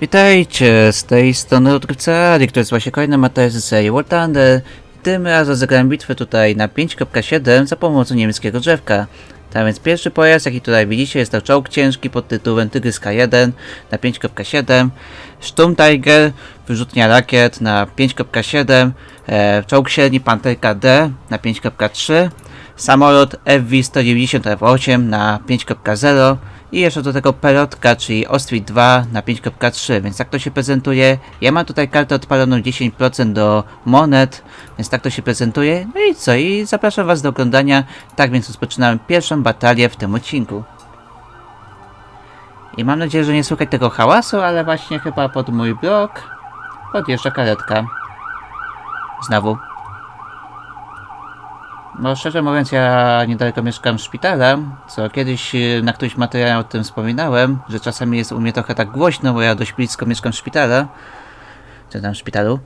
Witajcie, z tej strony odkrywca Adi, to jest właśnie kolejny materiał z serii War Thunder. Tym razem zagrałem bitwę tutaj na 5.7 za pomocą niemieckiego drzewka. Tak więc pierwszy pojazd, jaki tutaj widzicie, jest to czołg ciężki pod tytułem Tygrys K1 na 5.7, Sturm Tiger, wyrzutnia rakiet na 5.7, e, czołg średni Panterka D na 5.3, samolot FV-190 F8 na 5.0 i jeszcze do tego pelotka, czyli Ostrid 2 na 5.3, więc tak to się prezentuje. Ja mam tutaj kartę odpaloną 10% do monet, więc tak to się prezentuje. No i co? I zapraszam Was do oglądania. Tak więc rozpoczynamy pierwszą batalię w tym odcinku. I mam nadzieję, że nie słychać tego hałasu, ale właśnie chyba pod mój blok podjeżdża karetka. Znowu. No szczerze mówiąc, ja niedaleko mieszkam szpitala, co kiedyś y, na którymś materiale o tym wspominałem, że czasami jest u mnie trochę tak głośno, bo ja dość blisko mieszkam szpitala. Czy tam w szpitalu?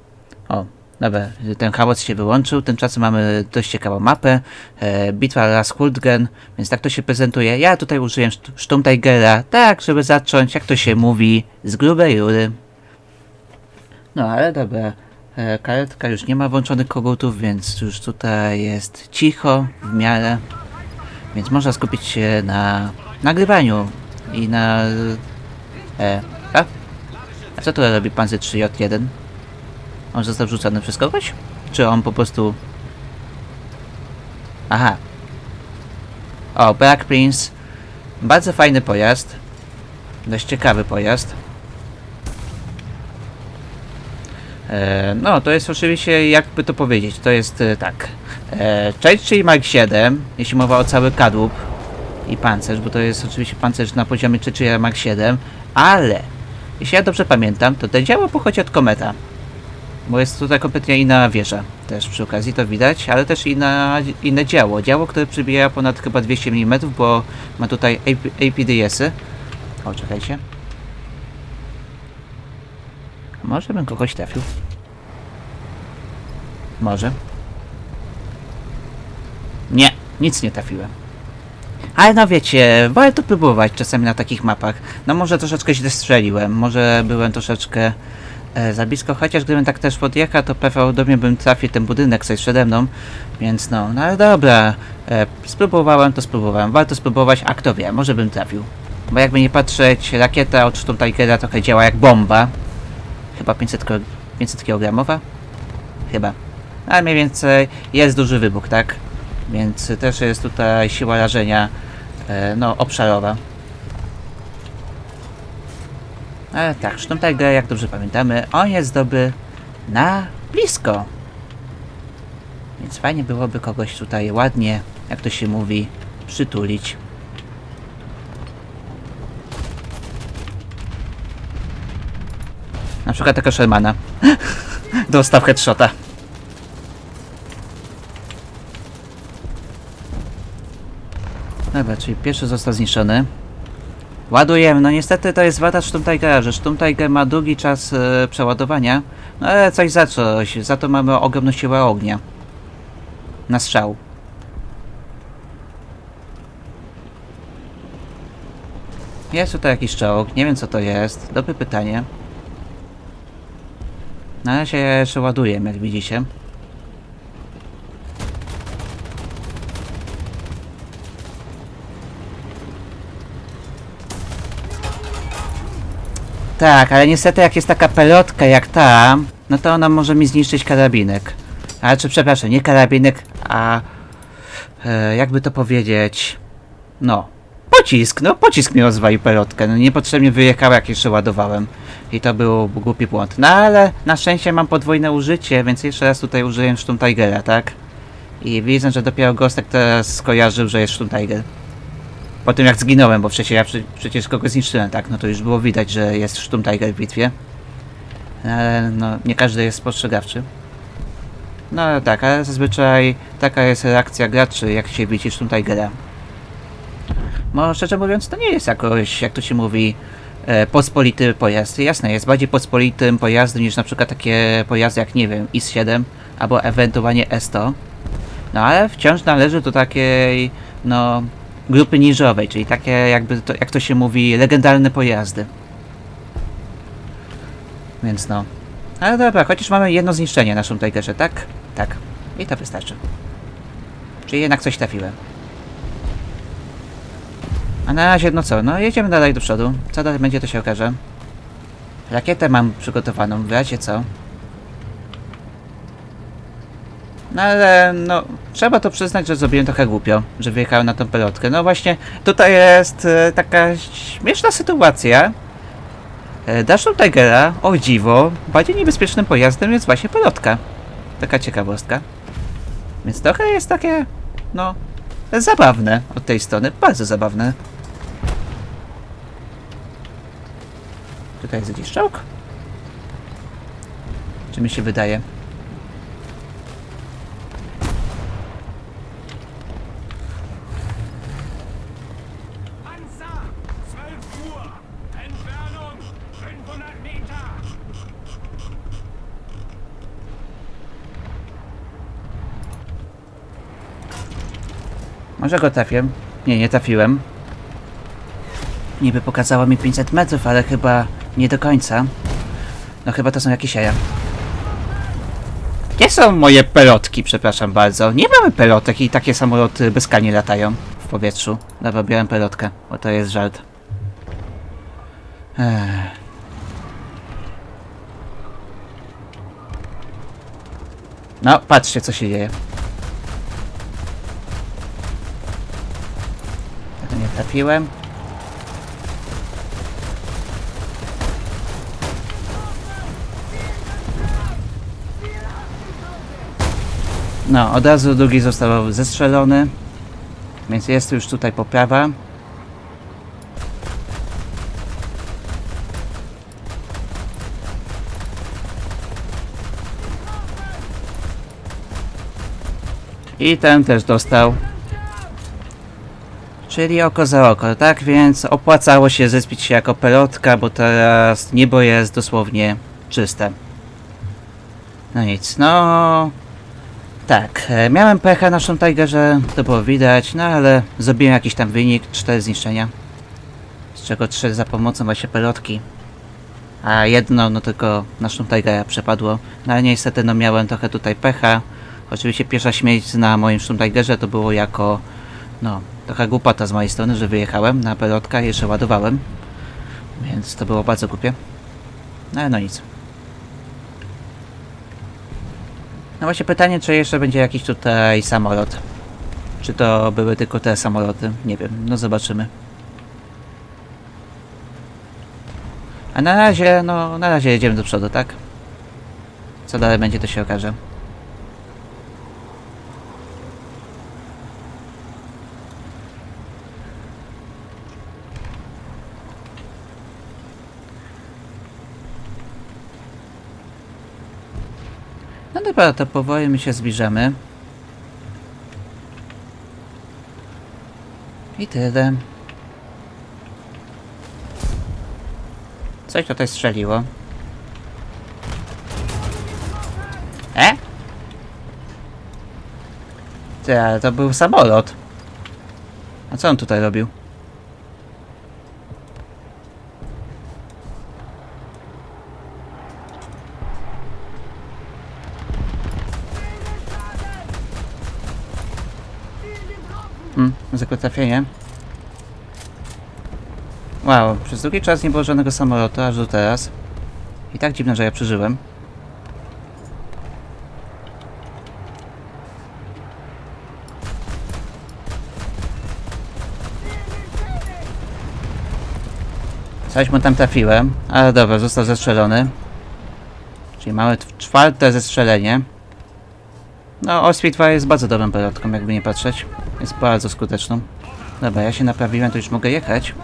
O, dobra, ten hałas się wyłączył, tymczasem mamy dość ciekawą mapę, e, bitwa Ras Huldgen, więc tak to się prezentuje. Ja tutaj użyję St- Sturm Tigera, tak, żeby zacząć, jak to się mówi, z grubej rury. No ale dobra, karetka już nie ma włączonych kogutów, więc już tutaj jest cicho w miarę. Więc można skupić się na nagrywaniu i na... E, a? a co tu robi Panzer 3J1? On został rzucony przez kogoś? Czy on po prostu... Aha. O, Black Prince. Bardzo fajny pojazd. Dość ciekawy pojazd. E, no, to jest oczywiście, jakby to powiedzieć, to jest e, tak. E, Churchill Mark 7, jeśli mowa o cały kadłub i pancerz, bo to jest oczywiście pancerz na poziomie Churchilla Mark 7, ale jeśli ja dobrze pamiętam, to to działo pochodzi od kometa. Bo jest tutaj kompletnie inna wieża. Też przy okazji to widać, ale też inna, inne działo. Działo, które przybija ponad chyba 200 mm, bo ma tutaj AP, APDS-y. O, czekajcie. Może bym kogoś trafił. Może. Nie, nic nie trafiłem. Ale no wiecie, warto próbować czasami na takich mapach. No może troszeczkę źle strzeliłem, może byłem troszeczkę e, za blisko, chociaż gdybym tak też podjechał, to prawdopodobnie bym trafił ten budynek coś przede mną. Więc no, no ale dobra, e, spróbowałem to spróbowałem, warto spróbować, a kto wie, może bym trafił. Bo jakby nie patrzeć, rakieta od Sturm Tigera trochę działa jak bomba. Chyba 500, kilo- 500 kg? Chyba. Ale mniej więcej jest duży wybuch, tak? Więc też jest tutaj siła rażenia e, no, obszarowa. Ale tak, Tiger, jak dobrze pamiętamy, on jest dobry na blisko. Więc fajnie byłoby kogoś tutaj ładnie, jak to się mówi, przytulić. Na przykład taka Shermana. Dostał headshota. Dobra, czyli pierwszy został zniszczony. Ładujemy, no niestety to jest wada Sturm Tigera, że Sturm Tiger ma długi czas e, przeładowania. No ale coś za coś, za to mamy ogromną siłę ognia. Na strzał. Jest tutaj jakiś czołg, nie wiem co to jest. Dobre pytanie. Na razie ja jeszcze ładuję, jak widzicie. Tak, ale niestety jak jest taka pelotka jak ta, no to ona może mi zniszczyć karabinek. A czy przepraszam, nie karabinek, a e, jakby to powiedzieć, no, pocisk, no pocisk mi rozwalił pelotkę, no niepotrzebnie wyjechała jak jeszcze ładowałem. I to był głupi błąd. No ale na szczęście mam podwójne użycie, więc jeszcze raz tutaj użyję Sturm Tigera, tak? I widzę, że dopiero Gostek teraz skojarzył, że jest Sturm Tiger. Po tym jak zginąłem, bo wcześniej ja przy, przecież kogoś zniszczyłem, tak? No to już było widać, że jest Sturm Tiger w bitwie. Ale no, nie każdy jest spostrzegawczy. No tak, ale zazwyczaj taka jest reakcja graczy, jak się widzi Sturm Tigera. No szczerze mówiąc, to nie jest jakoś, jak to się mówi, e, pospolity pojazd. Jasne, jest bardziej pospolitym pojazdem niż na przykład takie pojazdy jak, nie wiem, IS-7 albo ewentualnie S100. No ale wciąż należy do takiej, no, grupy niżowej, czyli takie jakby to, jak to się mówi, legendarne pojazdy. Więc no. Ale dobra, chociaż mamy jedno zniszczenie naszą Tigerze, tak? Tak. I to wystarczy. Czyli jednak coś trafiłem. A na razie, no co, no jedziemy dalej do przodu. Co dalej będzie, to się okaże. Rakietę mam przygotowaną, w razie co. No ale, no, trzeba to przyznać, że zrobiłem trochę głupio, że wyjechałem na tą pelotkę. No właśnie, tutaj jest e, taka śmieszna sytuacja. E, Dashul Tigera, o dziwo, bardziej niebezpiecznym pojazdem jest właśnie pelotka. Taka ciekawostka. Więc trochę jest takie, no, zabawne od tej strony, bardzo zabawne. Tutaj jest gdzieś czołg? Czy mi się wydaje? Panzer! 12 Uhr! Entfernung 500 Meter! Może go trafię? Nie, nie trafiłem. Niby pokazało mi 500 metrów, ale chyba nie do końca. No chyba to są jakieś jaja. Gdzie są moje pelotki, przepraszam bardzo? Nie mamy pelotek i takie samoloty bezkalnie latają w powietrzu. Dobra, biorę pelotkę, bo to jest żart. Ech. No, patrzcie co się dzieje. Tego nie trafiłem. No, od razu drugi został zestrzelony. Więc jest już tutaj poprawa. I ten też dostał. Czyli oko za oko, tak? Więc opłacało się zespić się jako pelotka, bo teraz niebo jest dosłownie czyste. No nic, no... Tak, e, miałem pecha na naszym Tigerze, to było widać, no ale zrobiłem jakiś tam wynik, 4 zniszczenia. Z czego 3 za pomocą właśnie pelotki. A jedno, no tylko naszą Tigera przepadło. No ale niestety, no miałem trochę tutaj pecha. Oczywiście pierwsza śmierć na moim Sztum Tigerze to było jako, no, trochę głupota z mojej strony, że wyjechałem na pelotka i jeszcze ładowałem. Więc to było bardzo głupie. No no nic. No właśnie pytanie, czy jeszcze będzie jakiś tutaj samolot. Czy to były tylko te samoloty? Nie wiem, no zobaczymy. A na razie, no na razie jedziemy do przodu, tak? Co dalej będzie, to się okaże. Dobra, to powoli my się zbliżamy. I tyle. Coś tutaj strzeliło. E? Ty, ale to był samolot. A co on tutaj robił? Hmm, zwykłe trafienie. Wow, przez długi czas nie było żadnego samolotu, aż do teraz. I tak dziwne, że ja przeżyłem. Coś mu tam trafiłem, ale dobra, został zestrzelony. Czyli mamy czwarte zestrzelenie. No, Oswitwa jest bardzo dobrą pelotką, jakby nie patrzeć. Jest bardzo skuteczną. Dobra, ja się naprawiłem, to już mogę jechać.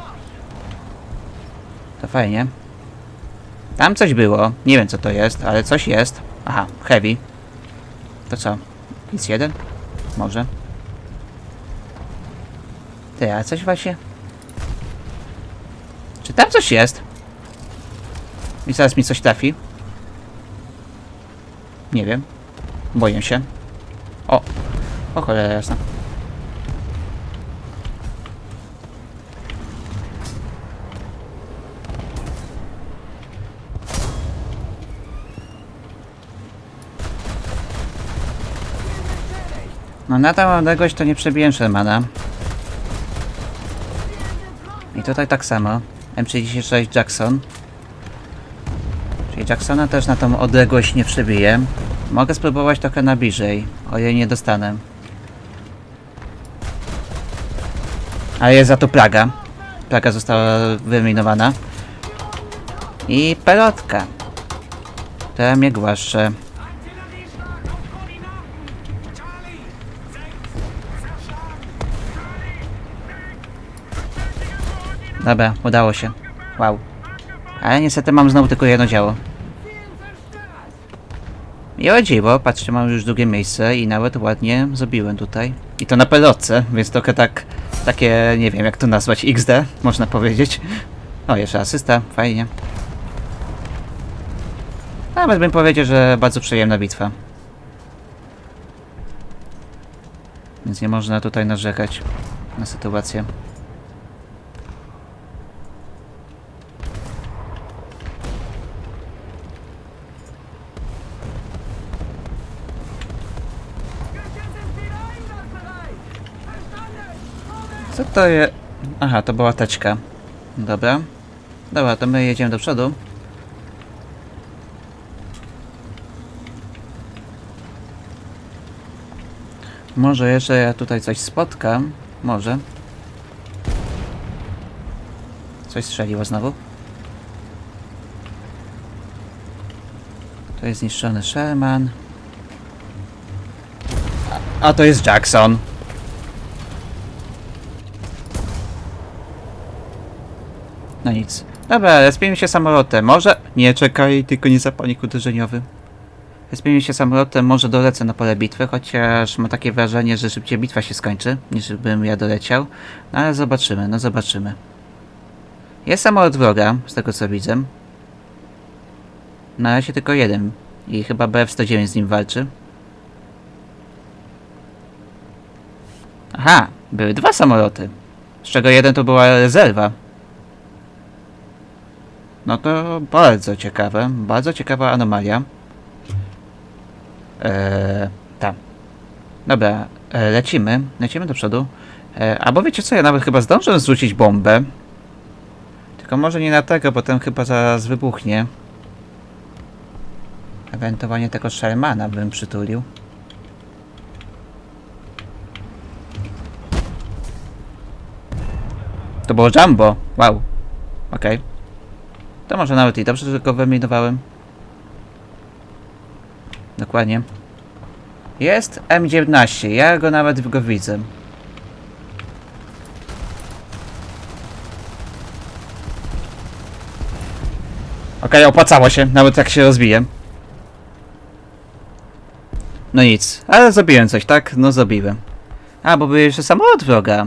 To fajnie. Tam coś było. Nie wiem co to jest, ale coś jest. Aha, heavy. To co? Nic jeden? Może. Ty, a coś właśnie... Czy tam coś jest? I zaraz mi coś trafi. Nie wiem. Boję się. O! O cholera jasna. No na tą odległość to nie przebiłem Shermana. I tutaj tak samo. M36 Jackson. Czyli Jacksona też na tą odległość nie przebiję. Mogę spróbować trochę na bliżej, o ile nie dostanę. Ale jest za to plaga. Plaga została wyeliminowana. I pelotka. Która mnie głaszcze. Dobra, udało się. Wow. Ale niestety mam znowu tylko jedno działo. I o dziwo, patrzcie, mam już drugie miejsce i nawet ładnie zrobiłem tutaj. I to na pelotce, więc trochę tak, takie, nie wiem jak to nazwać, XD, można powiedzieć. O, jeszcze asysta, fajnie. Nawet bym powiedział, że bardzo przyjemna bitwa. Więc nie można tutaj narzekać na sytuację. Co to jest? Aha, to była teczka. Dobra. Dobra, to my jedziemy do przodu. Może jeszcze ja tutaj coś spotkam. Może. Coś strzeliło znowu. To jest zniszczony Sherman. A, a to jest Jackson. No nic. Dobra, respijmy się samolotem. Może... Nie, czekaj, tylko nie zapanik uderzeniowy. Respijmy się samolotem, może dolecę na pole bitwy, chociaż mam takie wrażenie, że szybciej bitwa się skończy, niż bym ja doleciał. No ale zobaczymy, no zobaczymy. Jest samolot wroga, z tego co widzę. Na razie tylko jeden. I chyba BF-109 z nim walczy. Aha, były dwa samoloty. Z czego jeden to była rezerwa. No to bardzo ciekawe, bardzo ciekawa anomalia. Eee, tam. Dobra, e, lecimy, lecimy do przodu. E, albo wiecie co, ja nawet chyba zdążę zrzucić bombę. Tylko może nie na tego, bo ten chyba zaraz wybuchnie. Ewentualnie tego Shermana bym przytulił. To było Jumbo, wow. Okej. To może nawet i dobrze, że go wyeminowałem. Dokładnie. Jest M19, ja go nawet go widzę. Okej, opłacało się, nawet jak się rozbiję. No nic, ale zrobiłem coś, tak? No zrobiłem. A, bo był jeszcze samolot wroga.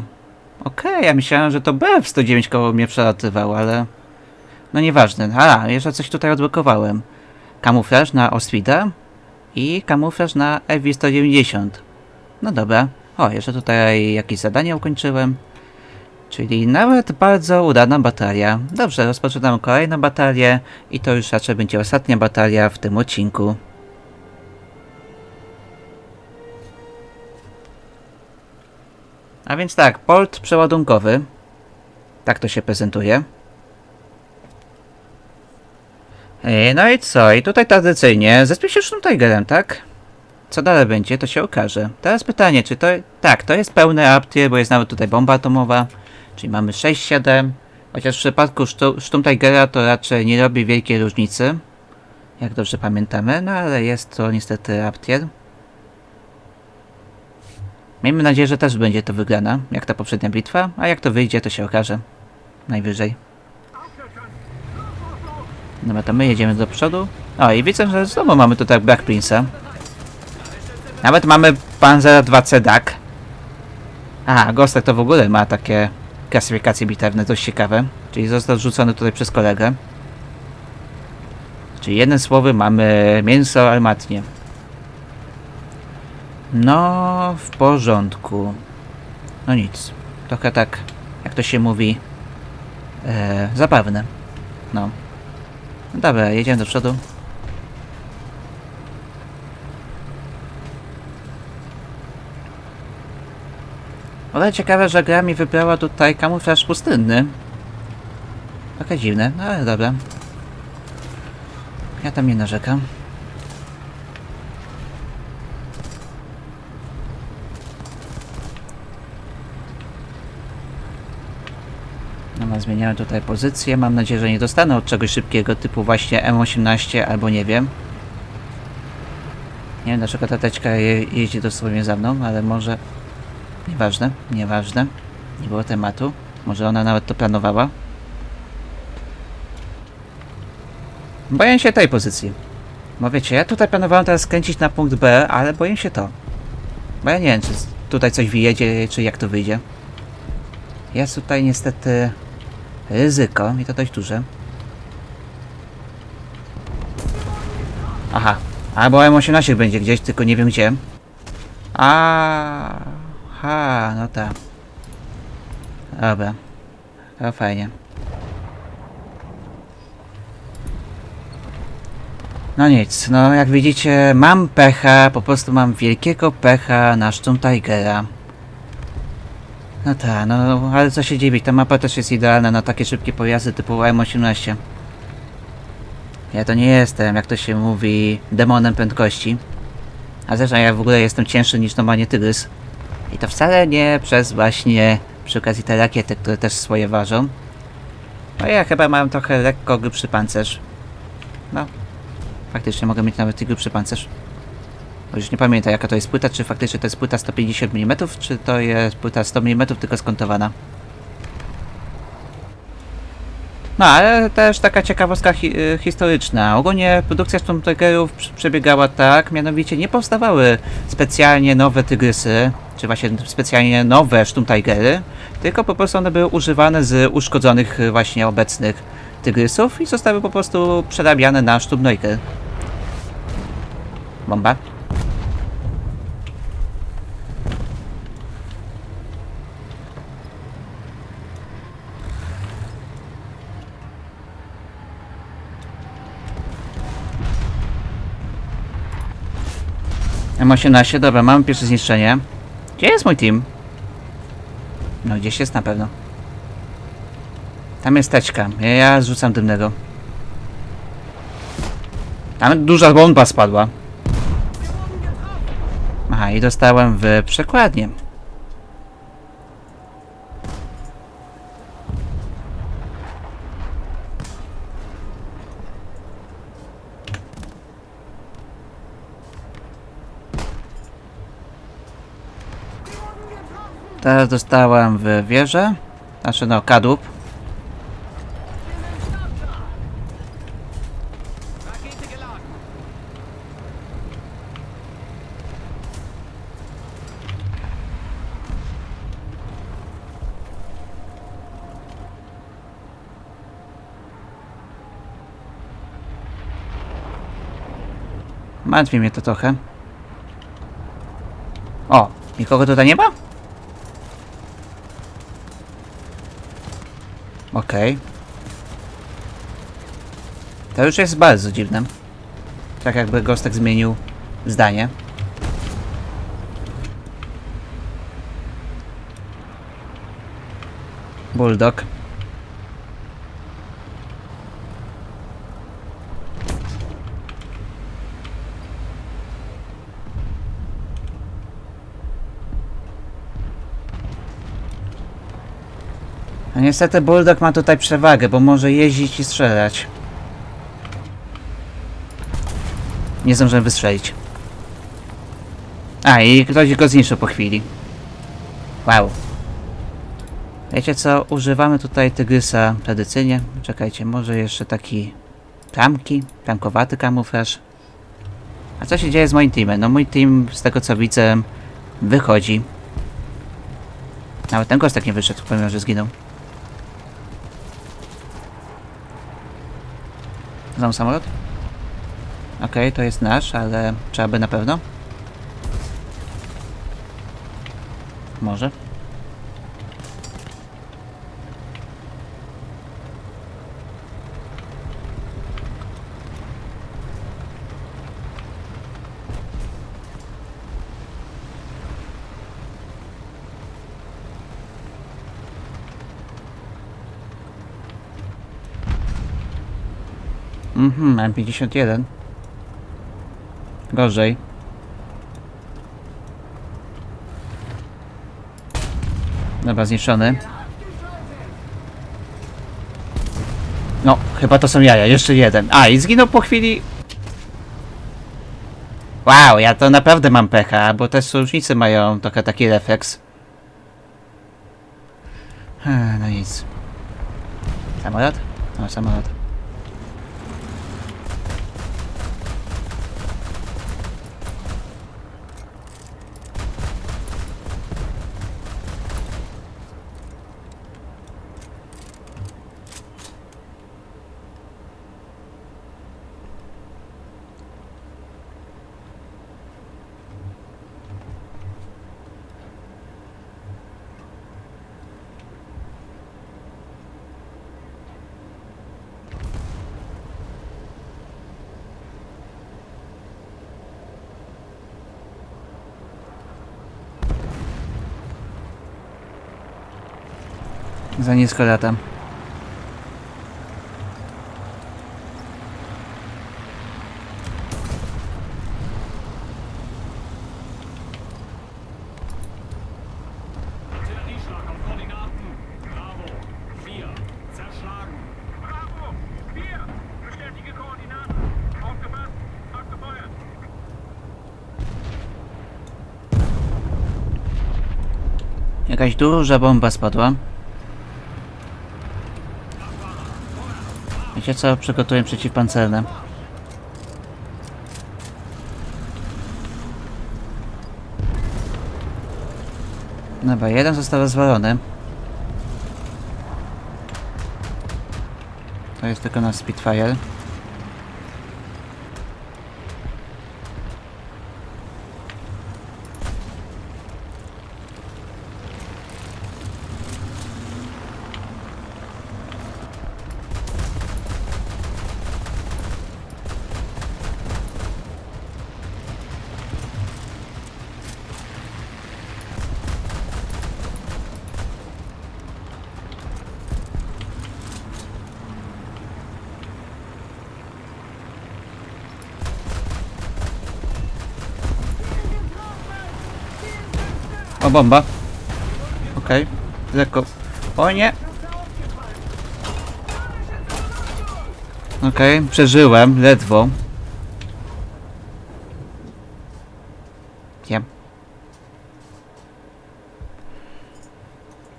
Okej, ja myślałem, że to BF-109 koło mnie przelatywał, ale... No nieważne. A, jeszcze coś tutaj odblokowałem. Kamuflaż na Oswida i kamuflaż na EV-190. No dobra. O, jeszcze tutaj jakieś zadanie ukończyłem. Czyli nawet bardzo udana batalia. Dobrze, rozpoczynam kolejną batalię i to już raczej będzie ostatnia batalia w tym odcinku. A więc tak, port przeładunkowy. Tak to się prezentuje. E, No i co? I tutaj tradycyjnie zespię się z Tigerem, tak? Co dalej będzie, to się okaże. Teraz pytanie, czy to... Tak, to jest pełny aptier, bo jest nawet tutaj bomba atomowa. Czyli mamy 6-7. Chociaż w przypadku Sztu- Sturmtigera to raczej nie robi wielkiej różnicy. Jak dobrze pamiętamy, no ale jest to niestety aptier. Miejmy nadzieję, że też będzie to wygrana, jak ta poprzednia bitwa, a jak to wyjdzie, to się okaże. Najwyżej. Dobra, to my jedziemy do przodu. O, i widzę, że znowu mamy tutaj Black Prince'a. Nawet mamy Panzer 2C DAC. Aha, Gostek to w ogóle ma takie klasyfikacje bitewne, dość ciekawe. Czyli został rzucony tutaj przez kolegę. Czyli jednym słowem mamy mięso armatnie. No, w porządku. No nic. Trochę tak, jak to się mówi, e, zabawne. No. Dobra, jedziemy do przodu. Ale ciekawe, że gra mi wybrała tutaj kamuflaż pustynny. Trochę dziwne, no ale dobra. Ja tam nie narzekam. No, zmieniałem tutaj pozycję. Mam nadzieję, że nie dostanę od czegoś szybkiego typu właśnie M18 albo nie wiem. Nie wiem dlaczego ta teczka je, jeździ dosłownie za mną, ale może... Nieważne, nieważne. Nie było tematu. Może ona nawet to planowała. Boję się tej pozycji. Bo wiecie, ja tutaj planowałem teraz skręcić na punkt B, ale boję się to. Bo ja nie wiem, czy tutaj coś wyjedzie, czy jak to wyjdzie. Jest tutaj niestety ryzyko i to dość duże. Aha, albo M18 będzie gdzieś, tylko nie wiem gdzie. A, ha, no tak. Dobra. To fajnie. No nic, no jak widzicie mam pecha, po prostu mam wielkiego pecha na Tigera. No tak, no ale co się dziwić, ta mapa też jest idealna na takie szybkie pojazdy typu M18. Ja to nie jestem, jak to się mówi, demonem prędkości. A zresztą ja w ogóle jestem cięższy niż normalnie tygrys. I to wcale nie przez właśnie przy okazji te rakiety, które też swoje ważą. No ja chyba mam trochę lekko grubszy pancerz. No, faktycznie mogę mieć nawet i grubszy pancerz. Już nie pamiętam jaka to jest płyta, czy faktycznie to jest płyta 150 mm, czy to jest płyta 100 mm tylko skontowana. No, ale też taka ciekawostka hi y, historyczna. Ogólnie produkcja Stormtrooperów pr- przebiegała tak, mianowicie nie powstawały specjalnie nowe tygrysy, czy właśnie specjalnie nowe Sturmtigery, tylko po prostu one były używane z uszkodzonych y, właśnie obecnych tygrysów i zostały po prostu przerabiane na Sturmtrooper. Bomba. M18, dobra, mamy pierwsze zniszczenie. Gdzie jest mój team? No gdzieś jest na pewno. Tam jest teczka. Ja, ja zrzucam dymnego. Tam duża bomba spadła. Aha, i dostałem w przekładnie. Teraz dostałem w wieżę. Znaczy no, kadłub. Martwi mnie to trochę. O, nikogo tutaj nie ma? Okej. To już jest bardzo dziwne. Tak jakby Gostek zmienił zdanie. Bulldog. Niestety Bulldog ma tutaj przewagę, bo może jeździć i strzelać. Nie zdążyłem wystrzelić. A, i ktoś go zniszczył po chwili. Wow. Wiecie co? Używamy tutaj tygrysa tradycyjnie. Czekajcie, może jeszcze taki plamki, plamkowaty kamuflaż. A co się dzieje z moim teamem? No mój team, z tego co widzę, wychodzi. Nawet ten kostek nie wyszedł, pomimo że zginął. Znowu samolot? Okej, to jest nasz, ale trzeba by na pewno. Może. Mhm, M51. Gorzej. Dobra, zniszczony. No, chyba to są jaja. Jeszcze jeden. A, i zginął po chwili... Wow, ja to naprawdę mam pecha, bo też sojusznicy mają trochę taki refleks. No nic. Samolot? No, samolot. Koordinaten. Aufgepasst. Abgefeuert. Jakaś duża bomba spadła. Wiecie co? Przygotuję przeciwpancerne. Dobra, jeden został rozwalony. To jest tylko nasz Spitfire. Bomba. Okej. Lekko. O nie! Okej, przeżyłem, ledwo. Wiem.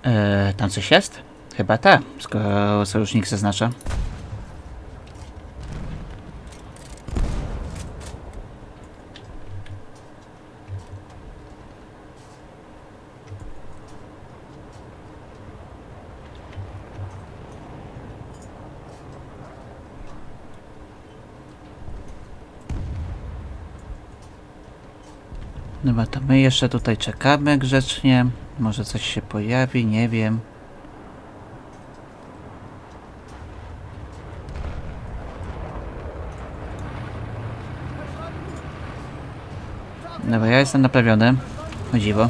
Eee, tam coś jest? Chyba tak, skoro sojusznik zaznacza. Dobra, to my jeszcze tutaj czekamy grzecznie. Może coś się pojawi, nie wiem. Dobra, ja jestem naprawiony. O dziwo.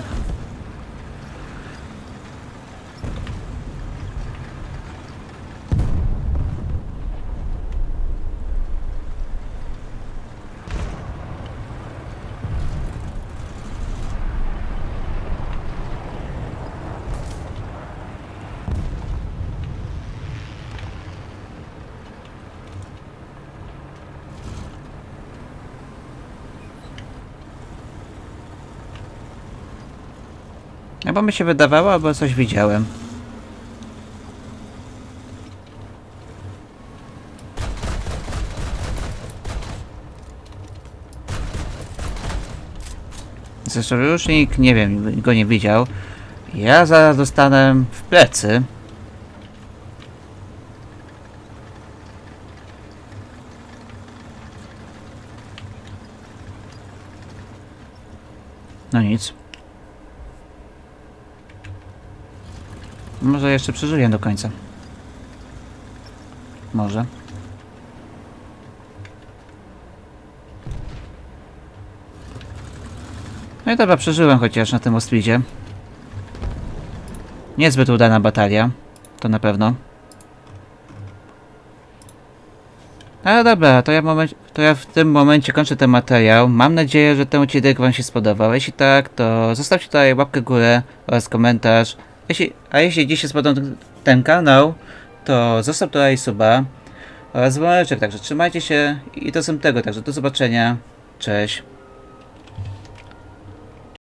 Albo mi się wydawało, albo coś widziałem. Nikt, nie wiem, go nie widział. Ja zaraz dostanę w plecy. No nic. Może jeszcze przeżyję do końca. Może. No i dobra, przeżyłem chociaż na tym Ostwidzie. Niezbyt udana batalia. To na pewno. Ale dobra, to ja, w momencie, to ja w tym momencie kończę ten materiał. Mam nadzieję, że ten odcinek Wam się spodobał. Jeśli tak, to zostawcie tutaj łapkę w górę oraz komentarz. Jeśli, a jeśli dziś spodobał ten- kanał, to zostaw tutaj suba oraz dzwoneczek. Także trzymajcie się i do następnego. Także do zobaczenia. Cześć.